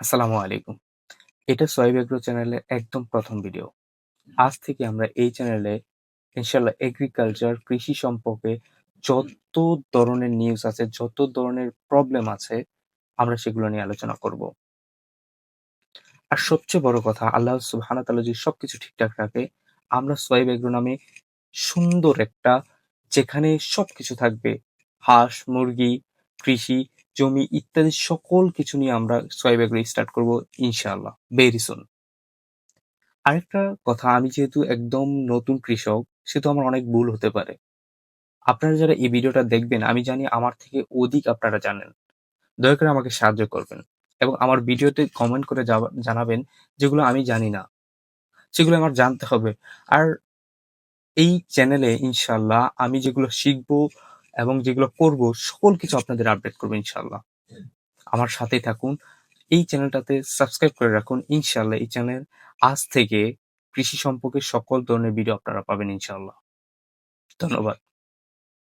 আসসালামু আলাইকুম। এটা সোহাইব এগ্রো চ্যানেলের একদম প্রথম ভিডিও। আজ থেকে আমরা এই চ্যানেলে ইনশাল্লাহ এগ্রিকালচার, কৃষি সম্পর্কে যত ধরনের নিউজ আছে, যত ধরনের প্রবলেম আছে, আমরা সেগুলো নিয়ে আলোচনা করব। আর সবচেয়ে বড় কথা আল্লাহ সুবহানাহু ওয়া তাআলা যদি সবকিছু ঠিকঠাক রাখে, আমরা সোহাইব এগ্রো নামে সুন্দর একটা যেখানে সবকিছু থাকবে হাঁস, মুরগি, কৃষি, জমি ইত্যাদি সকল কিছু নিয়ে আমরা সোহাইব এগ্রো স্টার্ট করব ইনশাআল্লাহ ভেরি সুন। আরেকটা কথা, আমি যেহেতু একদম নতুন কৃষক সেহেতু আমার অনেক ভুল হতে পারে। আপনারা যারা এই ভিডিওটা দেখবেন, আমি জানি আমার থেকে অধিক আপনারা জানেন। দয়া করে আমাকে সাহায্য করবেন এবং আমার ভিডিওতে কমেন্ট করে জানাবেন যেগুলো আমি জানি না। সেগুলো আমার জানতে হবে। আর এই চ্যানেলে ইনশাল্লাহ আমি যেগুলো শিখব এবং যেগুলো করব, সকল কিছু আপনাদের আপডেট করব ইনশাল্লাহ আমার সাথেই থাকুন। এই চ্যানেলটাতে সাবস্ক্রাইব করে রাখুন। ইনশাল্লাহ এই চ্যানেল আজ থেকে কৃষি সম্পর্কে সকল ধরনের ভিডিও আপনারা পাবেন ইনশাল্লাহ ধন্যবাদ।